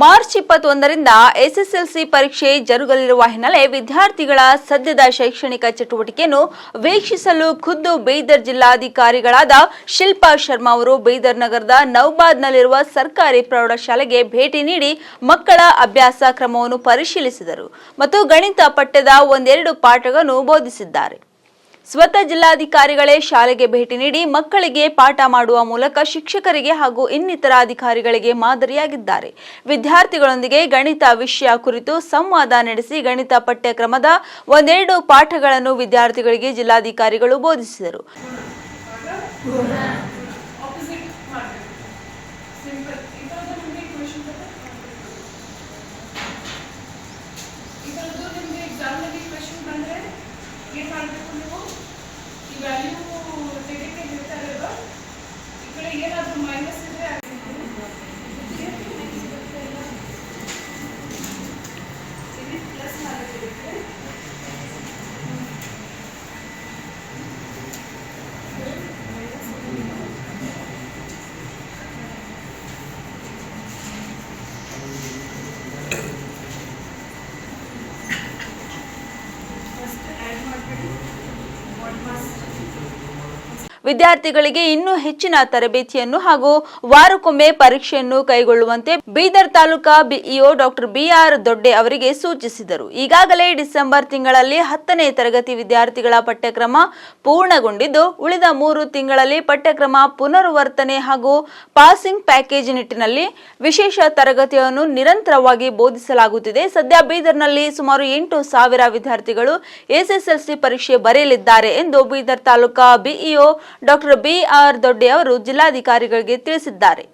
March ಇಪ್ಪತ್ತೊಂದರಿಂದ SSLC ಪರೀಕ್ಷೆ ಜರುಗಲಿರುವ ಹಿನ್ನೆಲೆ ವಿದ್ಯಾರ್ಥಿಗಳ ಸದ್ಯದ ಶೈಕ್ಷಣಿಕ ಚಟುವಟಿಕೆಯನ್ನು ವೀಕ್ಷಿಸಲು ಖುದ್ದು ಬೀದರ್ ಜಿಲ್ಲಾಧಿಕಾರಿಗಳಾದ ಶಿಲ್ಪಾ ಶರ್ಮಾ ಅವರು ಬೀದರ್ ನಗರದ ನೌಬಾದ್ನಲ್ಲಿರುವ ಸರ್ಕಾರಿ ಪ್ರೌಢಶಾಲೆಗೆ ಭೇಟಿ ನೀಡಿ ಮಕ್ಕಳ ಅಭ್ಯಾಸ ಕ್ರಮವನ್ನು ಪರಿಶೀಲಿಸಿದರು ಮತ್ತು ಗಣಿತ ಪಠ್ಯದ ಒಂದೆರಡು ಪಾಠಗಳನ್ನು ಬೋಧಿಸಿದ್ದಾರೆ. ಸ್ವತಃ ಜಿಲ್ಲಾಧಿಕಾರಿಗಳೇ ಶಾಲೆಗೆ ಭೇಟಿ ನೀಡಿ ಮಕ್ಕಳಿಗೆ ಪಾಠ ಮಾಡುವ ಮೂಲಕ ಶಿಕ್ಷಕರಿಗೆ ಹಾಗೂ ಇನ್ನಿತರ ಅಧಿಕಾರಿಗಳಿಗೆ ಮಾದರಿಯಾಗಿದ್ದಾರೆ. ವಿದ್ಯಾರ್ಥಿಗಳೊಂದಿಗೆ ಗಣಿತ ವಿಷಯ ಕುರಿತು ಸಂವಾದ ನಡೆಸಿ ಗಣಿತ ಪಠ್ಯಕ್ರಮದ ಒಂದೆರಡು ಪಾಠಗಳನ್ನು ವಿದ್ಯಾರ್ಥಿಗಳಿಗೆ ಜಿಲ್ಲಾಧಿಕಾರಿಗಳು ಬೋಧಿಸಿದರು. ಏನು ಮಾಡಬೇಕು ನೀವು ಈ ವ್ಯಾಲ್ಯೂ ತೆಗೆಕ್ಕೆ ಹೇಳ್ತಾರೆ ಅಲ್ವಾ? ವಿದ್ಯಾರ್ಥಿಗಳಿಗೆ ಇನ್ನೂ ಹೆಚ್ಚಿನ ತರಬೇತಿಯನ್ನು ಹಾಗೂ ವಾರಕ್ಕೊಮ್ಮೆ ಪರೀಕ್ಷೆಯನ್ನು ಕೈಗೊಳ್ಳುವಂತೆ Bidar taluka BEO doctor B R ಅವರಿಗೆ ಸೂಚಿಸಿದರು. ಈಗಾಗಲೇ ಡಿಸೆಂಬರ್ ತಿಂಗಳಲ್ಲಿ ಹತ್ತನೇ ತರಗತಿ ವಿದ್ಯಾರ್ಥಿಗಳ ಪಠ್ಯಕ್ರಮ ಪೂರ್ಣಗೊಂಡಿದ್ದು, ಉಳಿದ ಮೂರು ತಿಂಗಳಲ್ಲಿ ಪಠ್ಯಕ್ರಮ ಪುನರ್ವರ್ತನೆ ಹಾಗೂ ಪಾಸಿಂಗ್ ಪ್ಯಾಕೇಜ್ ನಿಟ್ಟಿನಲ್ಲಿ ವಿಶೇಷ ತರಗತಿಯನ್ನು ನಿರಂತರವಾಗಿ ಬೋಧಿಸಲಾಗುತ್ತಿದೆ. ಸದ್ಯ ಬೀದರ್ನಲ್ಲಿ ಸುಮಾರು ಎಂಟು ಸಾವಿರ ವಿದ್ಯಾರ್ಥಿಗಳು ಎಸ್ಎಸ್ಎಲ್ಸಿ ಪರೀಕ್ಷೆ ಬರೆಯಲಿದ್ದಾರೆ ಎಂದು Bidar taluka BEO doctor B R Dodde ಜಿಲ್ಲಾಧಿಕಾರಿಗಳಿಗೆ ತಿಳಿಸಿದ್ದಾರೆ.